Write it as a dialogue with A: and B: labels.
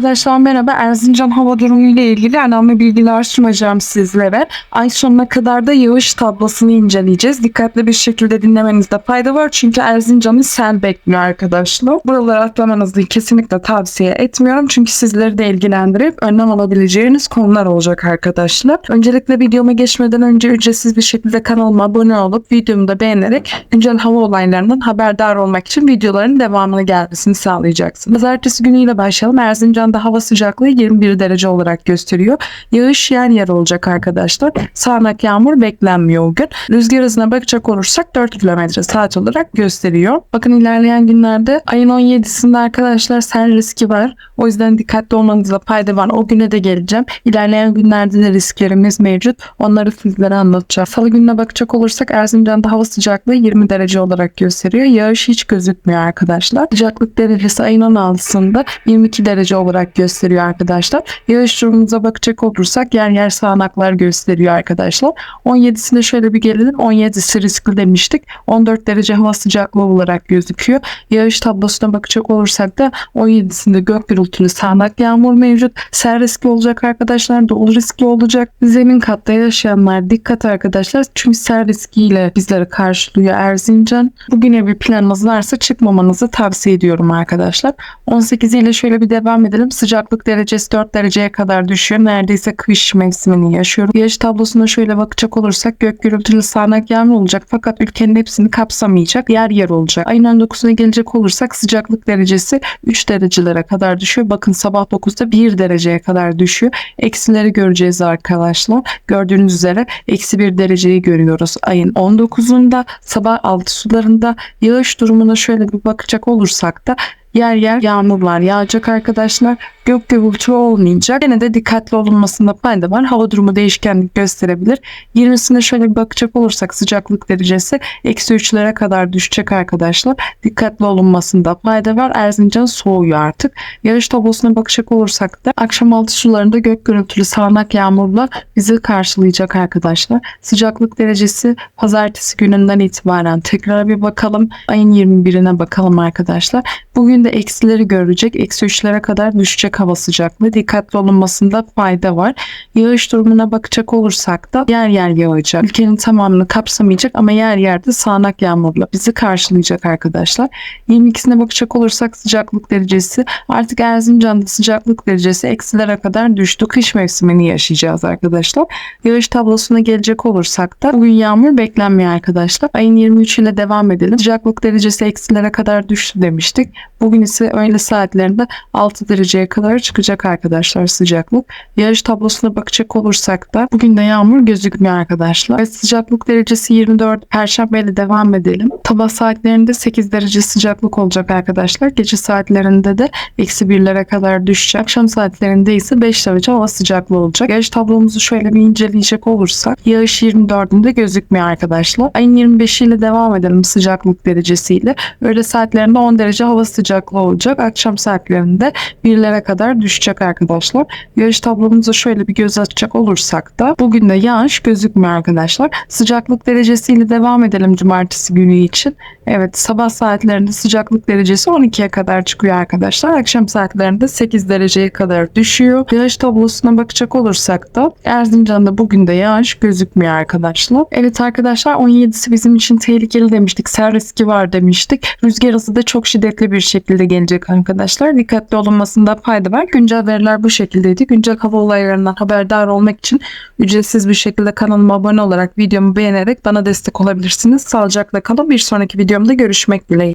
A: Arkadaşlar merhaba. Erzincan hava durumu ile ilgili önemli bilgiler sunacağım sizlere. Ay sonuna kadar da yağış tablosunu inceleyeceğiz. Dikkatli bir şekilde dinlemenizde fayda var. Çünkü Erzincan'ı sel bekliyor arkadaşlar. Buraları atlamanızı kesinlikle tavsiye etmiyorum. Çünkü sizleri de ilgilendirip önlem alabileceğiniz konular olacak arkadaşlar. Öncelikle videoma geçmeden önce ücretsiz bir şekilde kanalıma abone olup videomu da beğenerek güncel hava olaylarından haberdar olmak için videoların devamını gelmesini sağlayacaksınız. Pazartesi günüyle başlayalım. Erzincan'da hava sıcaklığı 21 derece olarak gösteriyor. Yağış yer yer olacak arkadaşlar. Sağanak yağmur beklenmiyor bugün. Rüzgar hızına bakacak olursak 4 km saat olarak gösteriyor. Bakın ilerleyen günlerde ayın 17'sinde arkadaşlar sel riski var. O yüzden dikkatli olmanızda fayda var. O güne de geleceğim. İlerleyen günlerde de risklerimiz mevcut. Onları sizlere anlatacağım. Salı gününe bakacak olursak Erzincan'da hava sıcaklığı 20 derece olarak gösteriyor. Yağış hiç gözükmüyor arkadaşlar. Sıcaklık derecesi ayın 16'sında 22 derece olarak gösteriyor arkadaşlar. Yağış durumumuza bakacak olursak yer yer sağanaklar gösteriyor arkadaşlar. 17'sinde şöyle bir gelelim. 17'si riskli demiştik. 14 derece hava sıcaklığı olarak gözüküyor. Yağış tablosuna bakacak olursak da 17'sinde gök gürültülü sağanak yağmur mevcut. Sel riskli olacak arkadaşlar. Dolu riskli olacak. Zemin katta yaşayanlar dikkat arkadaşlar. Çünkü sel riskiyle bizleri karşılıyor Erzincan. Bugüne bir planınız varsa çıkmamanızı tavsiye ediyorum arkadaşlar. 18 ile şöyle bir devam edelim. Sıcaklık derecesi 4 dereceye kadar düşüyor. Neredeyse kış mevsimini yaşıyoruz. Yağış tablosuna şöyle bakacak olursak gök gürültülü sağanak yağmur olacak fakat ülkenin hepsini kapsamayacak. Yer yer olacak. Ayın 19'una gelecek olursak sıcaklık derecesi 3 derecelere kadar düşüyor. Bakın sabah 9'da 1 dereceye kadar düşüyor. Eksileri göreceğiz arkadaşlar. Gördüğünüz üzere eksi 1 dereceyi görüyoruz. Ayın 19'unda sabah 6 sularında yağış durumuna şöyle bir bakacak olursak da yer yer yağmurlar yağacak arkadaşlar. Gök gürültü olmayacak. Yine de dikkatli olunmasında fayda var. Hava durumu değişkenlik gösterebilir. 20'sine şöyle bir bakacak olursak sıcaklık derecesi eksi 3'lere kadar düşecek arkadaşlar. Dikkatli olunmasında fayda var. Erzincan soğuyor artık. Yağış tablosuna bakacak olursak da akşam altı sularında gök gürültülü sağanak yağmurla bizi karşılayacak arkadaşlar. Sıcaklık derecesi pazartesi gününden itibaren tekrar bir bakalım. Ayın 21'ine bakalım arkadaşlar. Bugün de eksileri görecek. Eksi 3'lere kadar düşecek hava sıcaklığı. Dikkatli olunmasında fayda var. Yağış durumuna bakacak olursak da yer yer yağacak. Ülkenin tamamını kapsamayacak ama yer yerde sağanak yağmurla bizi karşılayacak arkadaşlar. 22'sine bakacak olursak sıcaklık derecesi artık Erzincan'da sıcaklık derecesi eksilere kadar düştü. Kış mevsimini yaşayacağız arkadaşlar. Yağış tablosuna gelecek olursak da bugün yağmur beklenmiyor arkadaşlar. Ayın 23 ile devam edelim. Sıcaklık derecesi eksilere kadar düştü demiştik. Bugün ise öğle saatlerinde 6 dereceye kadar çıkacak arkadaşlar sıcaklık. Yağış tablosuna bakacak olursak da bugün de yağmur gözükmüyor arkadaşlar. Ve sıcaklık derecesi 24 Perşembe ile devam edelim. Sabah saatlerinde 8 derece sıcaklık olacak arkadaşlar. Gece saatlerinde de eksi birlere kadar düşecek. Akşam saatlerinde ise 5 derece hava sıcaklığı olacak. Yağış tablomuzu şöyle bir inceleyecek olursak yağış 24'ünde gözükmüyor arkadaşlar. Ayın 25 ile devam edelim sıcaklık derecesiyle. Öğle saatlerinde 10 derece hava sıcaklığı olacak. Akşam saatlerinde birlere kadar düşecek arkadaşlar. Yağış tablomuza şöyle bir göz açacak olursak da bugün de yağış gözükmüyor arkadaşlar. Sıcaklık derecesiyle devam edelim cumartesi günü için. Evet sabah saatlerinde sıcaklık derecesi 12'ye kadar çıkıyor arkadaşlar. Akşam saatlerinde 8 dereceye kadar düşüyor. Yağış tablosuna bakacak olursak da Erzincan'da bugün de yağış gözükmüyor arkadaşlar. Evet arkadaşlar 17'si bizim için tehlikeli demiştik. Sel riski var demiştik. Rüzgar hızı da çok şiddetli bir şekilde gelecek arkadaşlar. Dikkatli olunmasında fayda var. Güncel veriler bu şekildeydi. Güncel hava olaylarından haberdar olmak için ücretsiz bir şekilde kanalıma abone olarak videomu beğenerek bana destek olabilirsiniz. Sağlıcakla kalın. Bir sonraki videomda görüşmek dileğiyle.